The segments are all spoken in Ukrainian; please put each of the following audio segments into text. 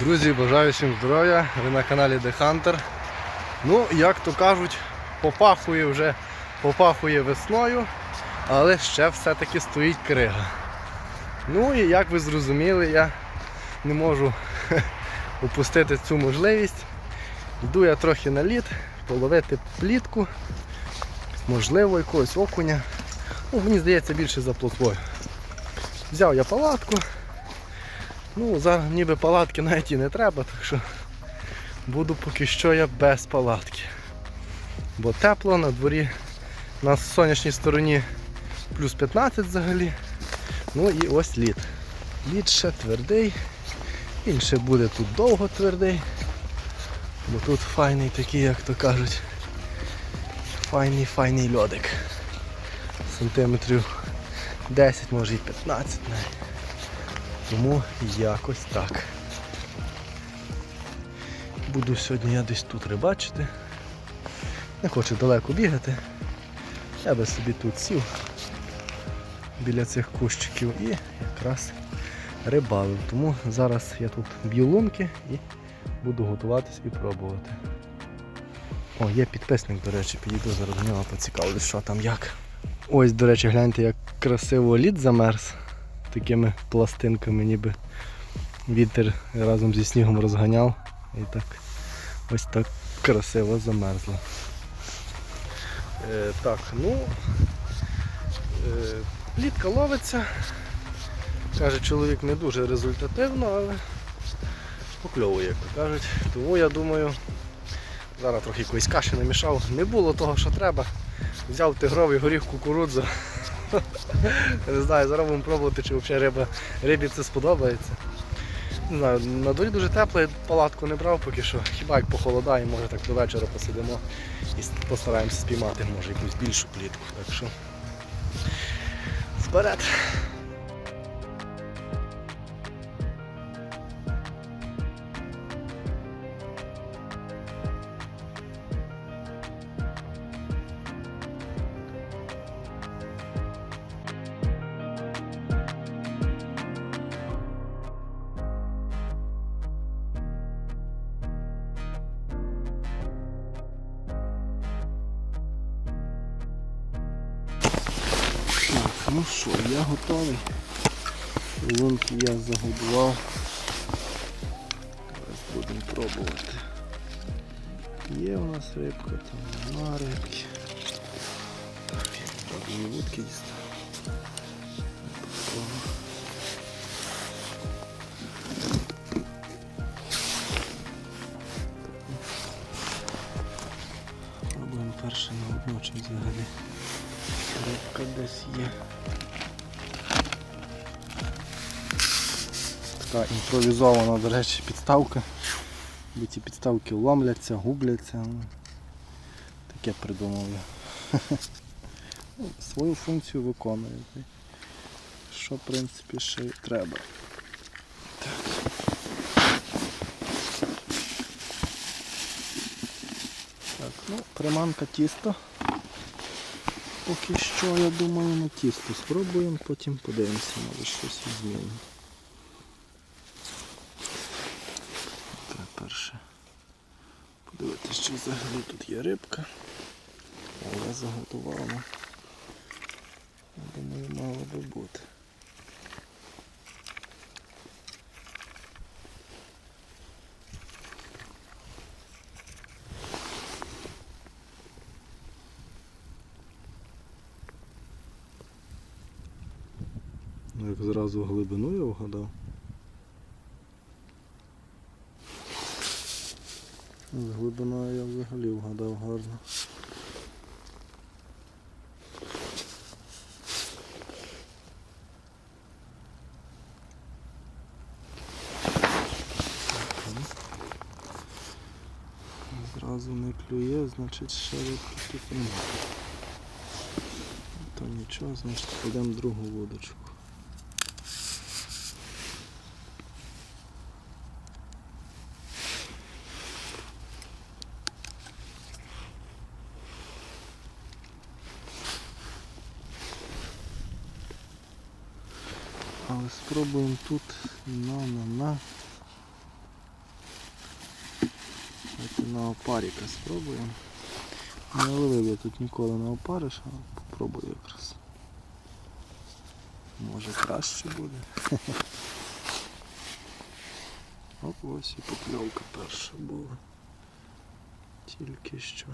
Друзі, бажаю всім здоров'я. Ви на каналі The Hunter. Ну, як то кажуть, попахує вже попахує весною, але ще все-таки стоїть крига. Ну і як ви зрозуміли, я не можу упустити цю можливість. Йду я трохи на лід, половити плітку, можливо, якогось окуня. Ну, мені здається, більше за плотвою. Взяв я палатку. Ну, зараз ніби палатки навіть і не треба, так що буду поки що я без палатки. Бо тепло на дворі на сонячній стороні плюс 15 взагалі. Ну і ось лід. Лід ще твердий. Він ще буде тут довго твердий. Бо тут файний такий, як то кажуть. Файний файний льодик. Сантиметрів 10, може і 15 навіть. Тому якось так. Буду сьогодні я десь тут рибачити. Не хочу далеко бігати. Я би собі тут сів біля цих кущиків і якраз рибалив. Тому зараз я тут б'ю лунки і буду готуватись і пробувати. О, є підписник, до речі, підійду зараз до нього, поцікавлюсь, що там як. Ось, до речі, гляньте, як красиво лід замерз такими пластинками, ніби вітер разом зі снігом розганяв. І так ось так красиво замерзло. Е, так, ну е, плітка ловиться. Каже, чоловік не дуже результативно, але покльовує, як то кажуть. Тому я думаю, зараз трохи якоїсь каші намішав. Не було того, що треба. Взяв тигровий горіх кукурудзу. Не знаю, зараз будемо пробувати, чи взагалі риба, рибі це сподобається. Не знаю, на дворі дуже тепло, я палатку не брав поки що. Хіба як похолодає, може так до вечора посидимо і постараємося спіймати, може якусь більшу плітку. Так що вперед! Ну що, я готовий. Лунки я загодував. Зараз будемо пробувати. Є у нас рибка, там нема рибки. Так, я буду вудки дістати. Пробуємо перше на одну чи взагалі. Рибка десь є. Така імпровізована, до речі, підставка. Бо ці підставки ламляться, губляться. ну, Таке придумав я. Ну, Свою функцію виконує. Що в принципі ще й треба. Так. Ну, приманка тісто. Поки що, я думаю, на тісто спробуємо, потім подивимося, може щось змінимо. Треба перше подивитися, чи взагалі тут є рибка. Але заготувала. Я думаю, мало би бути. Зразу глибину я вгадав. З глибиною я взагалі вгадав гарно. Зразу не клює, значить ще тут немає. То нічого, значить підемо другу водочку. тут на-на-на. Давайте на опаріка спробуємо. Не ловив я тут ніколи не опариш, але попробую якраз. Може краще буде. Оп, ось і покльовка перша була. Тільки що.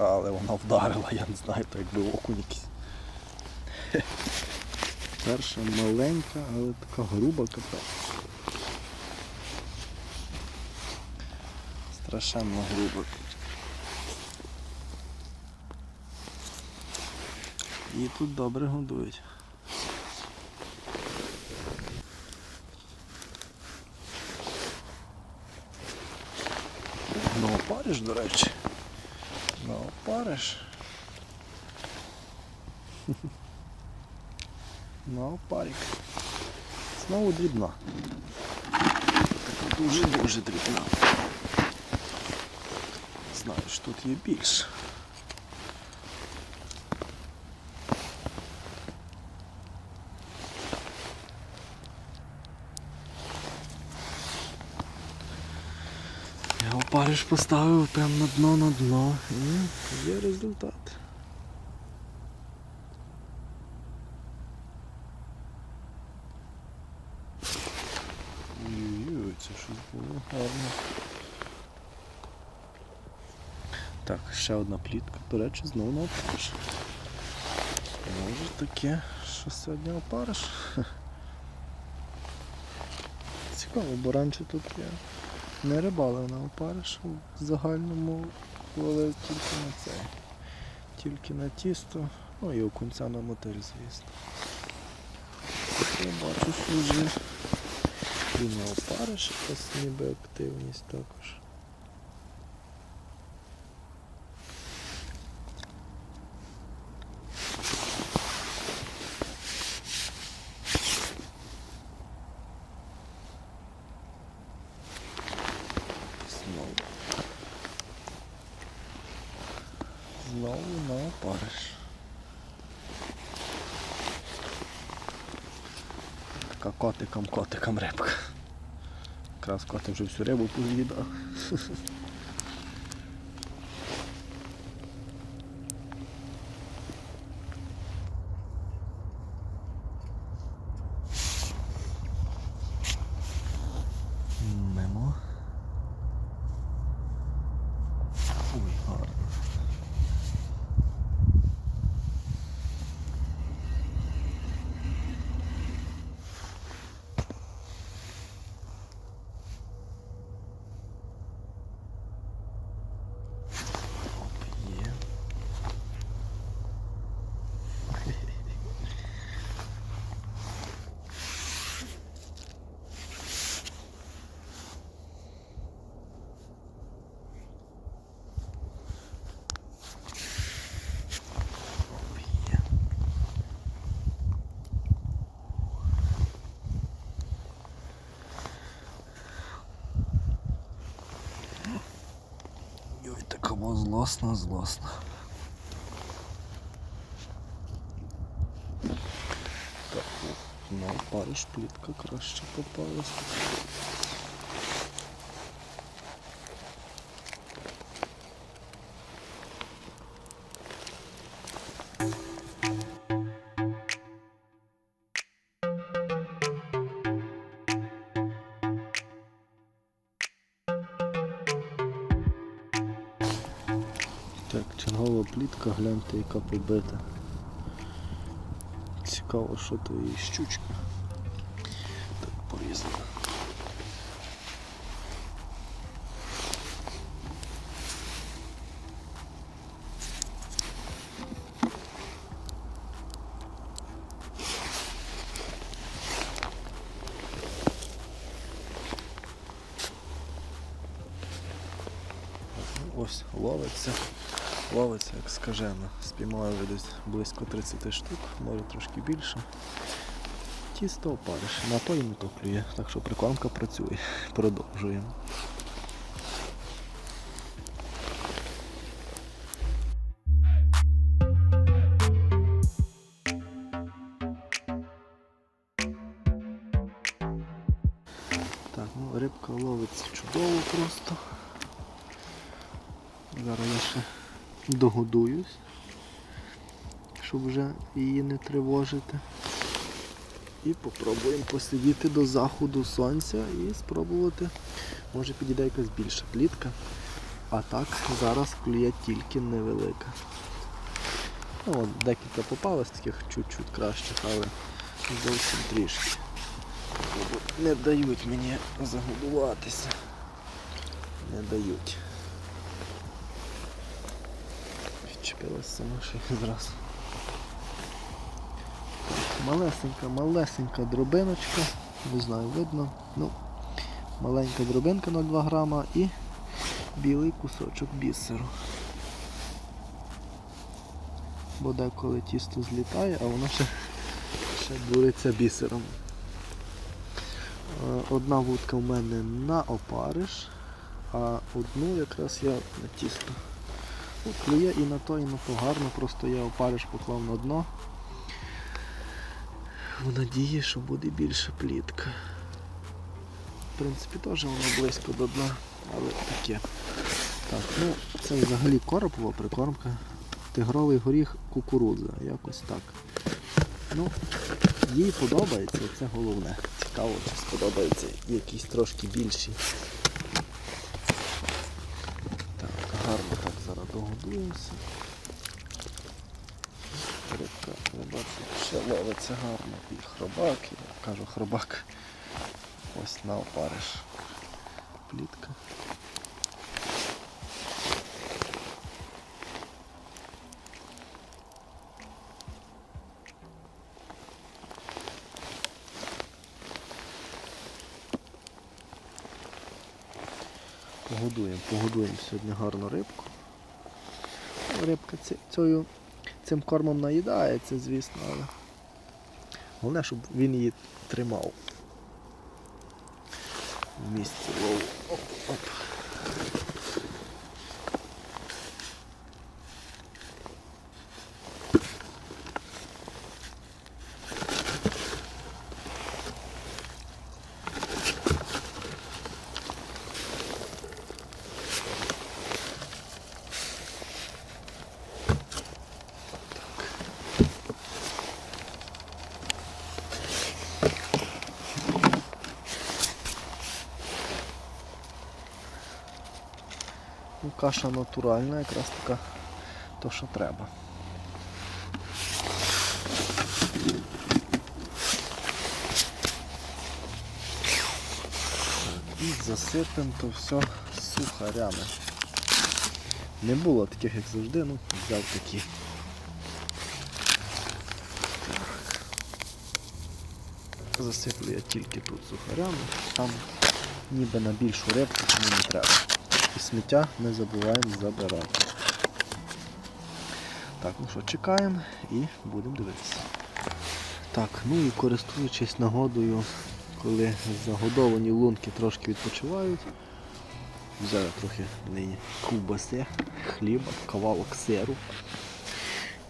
Але вона вдарила, я не знаю, так якби окунь якийсь. Перша маленька, але така груба капець. Страшенно груба. І тут добре годують. Ну, опариш, до речі. Ну, опариш. Ну, опарик. Знову дрібна. Дуже-дуже дрібна. Знаєш, тут є більше. Опариш поставив прямо на дно на дно і є результат. Ой-ой, це щось було гарно. Так, ще одна плітка, до речі, знову на опариш. Може таке, що сьогодні опариш? Цікаво, бо раніше тут я не рибалив на опариш в загальному але тільки на це. Тільки на тісто, ну і окунця на мотель, звісно. Я бачу, що вже і на опариш якась ніби активність також. Знову. Знову на опариш. Котикам котиком рибка. Якраз котик вже всю рибу поз'їдав. Мемо. Ой, гарно. Оп, є. Оп, є. Ой, така була злосна, злосна. Так, на париш плітка краще попалась. гляньте яка побита. Цікаво, що то її щучка. Так порізано. Ось ловиться. Ловиться як скажено. Спіймали десь близько 30 штук, може трошки більше. Тісто опариш. На то і не то. Так що прикормка працює. Продовжуємо. Так, ну рибка ловиться чудово просто. Зараз я ще догодуюсь, щоб вже її не тривожити. І попробуємо посидіти до заходу сонця і спробувати. Може підійде якась більша плітка. А так зараз клює тільки невелика. Ну, от декілька попалось таких чуть-чуть кращих, але зовсім трішки. Не дають мені загодуватися. Не дають. Відчепилася сама ще зразу. Малесенька, малесенька дробиночка, не знаю, видно. Ну, маленька дробинка 0,2 грама і білий кусочок бісеру. Бо деколи тісто злітає, а воно ще, ще буриться бісером. Е, Одна вудка в мене на опариш, а одну якраз я на тісто. Клює і на то, і на то гарно, просто я опариш поклав на дно. В надії, що буде більша плітка. В принципі, теж воно близько до дна, але таке. Так, ну це взагалі коропова прикормка. Тигровий горіх кукурудза, якось так. Ну, їй подобається, це головне. Цікаво, чи сподобається якісь трошки більші. Так, гарно догодуємося. Рибка, ви бачите, ще ловиться гарно. І хробак, я кажу хробак. Ось на опариш. Плітка. Погодуємо, погодуємо сьогодні гарну рибку. Рибка цю, цим кормом наїдається, звісно, але головне, щоб він її тримав в місці лову. Оп, оп. Каша натуральна, якраз така то, що треба. І засипемо то все сухарями. Не було таких, як завжди, ну, взяв такі. Засиплю я тільки тут сухарями, там ніби на більшу рибку тому не треба. І сміття не забуваємо забирати. Так, ну що, чекаємо і будемо дивитися. Так, ну і користуючись нагодою, коли загодовані лунки трошки відпочивають, взяли трохи нині ковбаси, хліба, кавалок сиру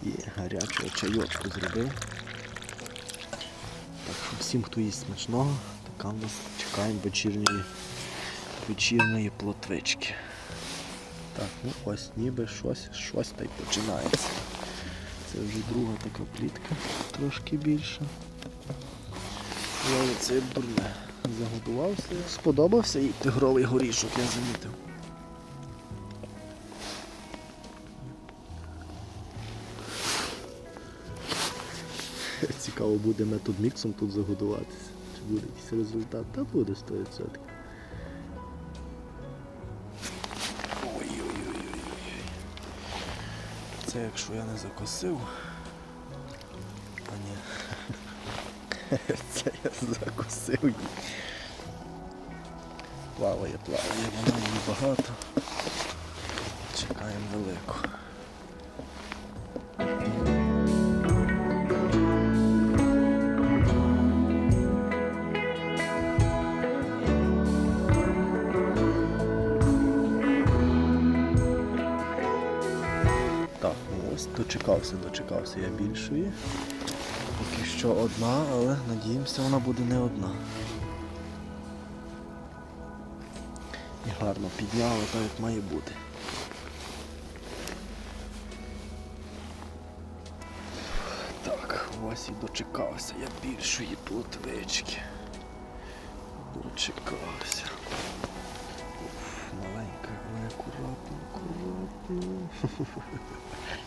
і гарячого чайочку зробив. Так що всім, хто їсть смачного, така в нас чекаємо вечірньої вечірної плотвички. Так, ну ось ніби щось, щось та й починається. Це вже друга така плітка, трошки більша. Ловиться як дурне. Заготувався. Сподобався і тигровий горішок, я замітив. Цікаво буде метод міксом тут загодуватися. Чи буде якийсь результат? Та буде 100%. Це якщо я не закосив. А ні. Це я закосив її. Плаває, плаває, вона її багато. Чекаємо велику. Дочекався, дочекався я більшої. Поки що одна, але надіємося, вона буде не одна. І гарно підняла, так як має бути. Так, ось і дочекався я більшої плотвички. Дочекався. Маленька, але акуратно, акуратно.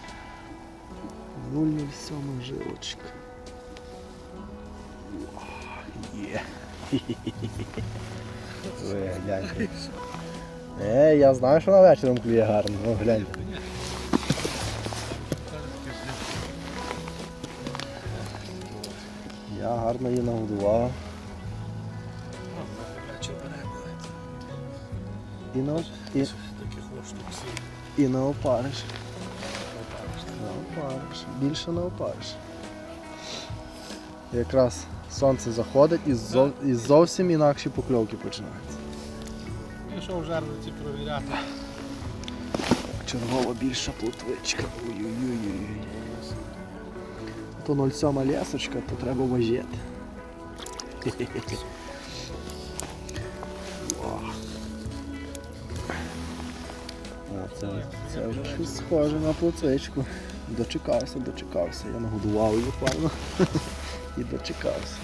007 жилочка. Є. Ви гляньте. Е, я знаю, що на вечором клює гарно, ну гляньте. Я гарно її нагодував. І на, і, і на опариш. Більше на опариш. Якраз сонце заходить і, зов, і зовсім інакші покльовки починаються. Пішов жарниці провіряти. Чергова більша плотвичка. Ой-ой-ой. То 0,7 лісочка, то треба важити. Це, це вже щось схоже на плотвичку. Дочекався, дочекався. Я нагодував її файно. І дочекався.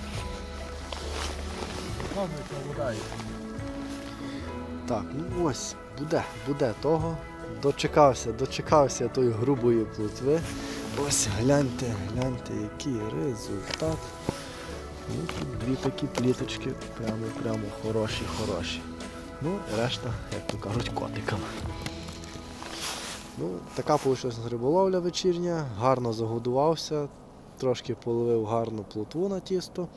Так, ну ось, буде, буде того. Дочекався, дочекався тої грубої плотви. Ось гляньте, гляньте, який результат. Ну, тут дві такі пліточки, прямо, прямо хороші, хороші. Ну, решта, як то кажуть, котиками. Ну, така вийшла риболовля вечірня, гарно загодувався, трошки половив гарну плотву на тісто.